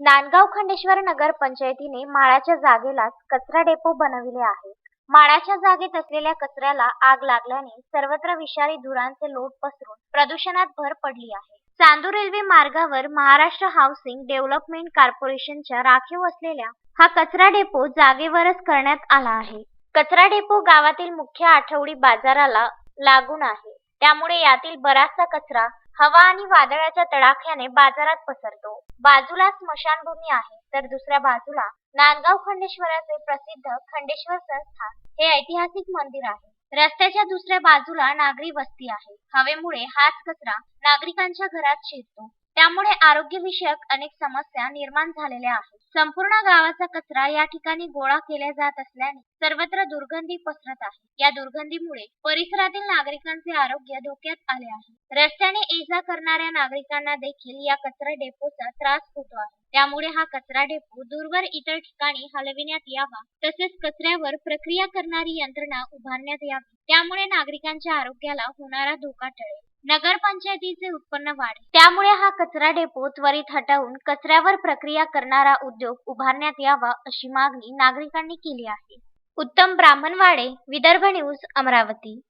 नांदगाव खंडेश्वर नगर पंचायतीने माळाच्या जागेलाच कचरा डेपो बनविले आहे. माळाच्या जागेत असलेल्या कचऱ्याला आग लागल्याने सर्वत्र विषारी धुरांचे लोट पसरून प्रदूषणात भर पडली आहे. चांदूर रेल्वे मार्गावर महाराष्ट्र हाऊसिंग डेव्हलपमेंट कॉर्पोरेशनच्या राखीव असलेल्या हा कचरा डेपो जागेवरच करण्यात आला आहे. कचरा डेपो गावातील मुख्य आठवडी बाजाराला लागून आहे. त्यामुळे यातील बराचसा कचरा हवा आणि वादळाच्या तडाख्याने बाजारात पसरतो. बाजूला स्मशानभूमी आहे तर दुसऱ्या बाजूला नांदगाव खंडेश्वराचे प्रसिद्ध खंडेश्वर संस्थान हे ऐतिहासिक मंदिर आहे. रस्त्याच्या दुसऱ्या बाजूला नागरी वस्ती आहे. हवेमुळे हाच कचरा नागरिकांच्या घरात शिरतो. त्यामुळे आरोग्यविषयक अनेक समस्या निर्माण झालेल्या आहेत. संपूर्ण गावाचा कचरा या ठिकाणी गोळा केला जात असल्याने सर्वत्र दुर्गंधी पसरत आहे. या दुर्गंधीमुळे परिसरातील नागरिकांचे आरोग्य धोक्यात आले आहे. रस्त्याने ये जा करणाऱ्या नागरिकांना देखील या कचरा डेपोचा त्रास होतो आहे. त्यामुळे हा कचरा डेपो दूरवर इतर ठिकाणी हलविण्यात यावा तसेच कचऱ्यावर प्रक्रिया करणारी यंत्रणा उभारण्यात यावी. त्यामुळे नागरिकांच्या आरोग्याला होणारा धोका टळेल. नगरपंचायतीचे उत्पन्न वाढेल. त्यामुळे हा कचरा डेपो त्वरित हटवून कचऱ्यावर प्रक्रिया करणारा उद्योग उभारण्यात यावा अशी मागणी नागरिकांनी केली आहे. उत्तम ब्राह्मणवाडे विदर्भ न्यूज अमरावती.